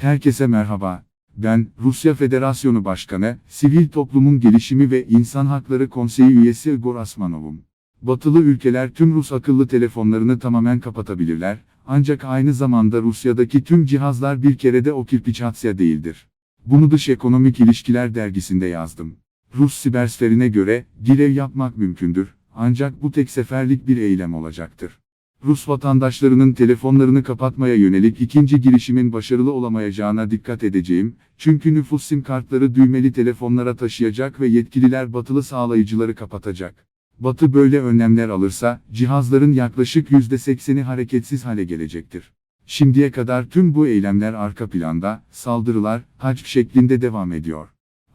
Herkese merhaba. Ben, Rusya Federasyonu Başkanı, Sivil Toplumun Gelişimi ve İnsan Hakları Konseyi üyesi Igor Asmanov'um. Batılı ülkeler tüm Rus akıllı telefonlarını tamamen kapatabilirler, ancak aynı zamanda Rusya'daki tüm cihazlar bir kerede o kirpiçatsya değildir. Bunu Dış Ekonomik İlişkiler dergisinde yazdım. Rus sibersferine göre, girev yapmak mümkündür, ancak bu tek seferlik bir eylem olacaktır. Rus vatandaşlarının telefonlarını kapatmaya yönelik ikinci girişimin başarılı olamayacağına dikkat edeceğim, çünkü nüfus sim kartları düğmeli telefonlara taşıyacak ve yetkililer batılı sağlayıcıları kapatacak. Batı böyle önlemler alırsa, cihazların yaklaşık %80'i hareketsiz hale gelecektir. Şimdiye kadar tüm bu eylemler arka planda, saldırılar, hac şeklinde devam ediyor.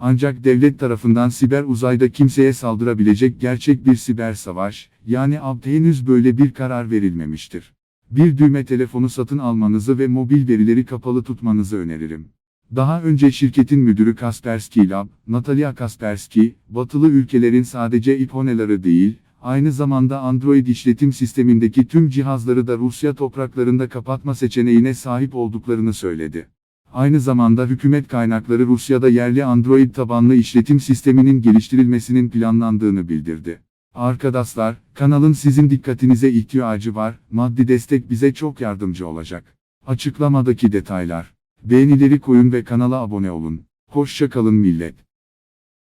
Ancak devlet tarafından siber uzayda kimseye saldırabilecek gerçek bir siber savaş, yani ABD henüz böyle bir karar verilmemiştir. Bir düğme telefonu satın almanızı ve mobil verileri kapalı tutmanızı öneririm. Daha önce şirketin müdürü Kaspersky Lab, Natalia Kaspersky, batılı ülkelerin sadece iPhone'ları değil, aynı zamanda Android işletim sistemindeki tüm cihazları da Rusya topraklarında kapatma seçeneğine sahip olduklarını söyledi. Aynı zamanda hükümet kaynakları Rusya'da yerli Android tabanlı işletim sisteminin geliştirilmesinin planlandığını bildirdi. Arkadaşlar, kanalın sizin dikkatinize ihtiyacı var, maddi destek bize çok yardımcı olacak. Açıklamadaki detaylar. Beğenileri koyun ve kanala abone olun. Hoşça kalın millet.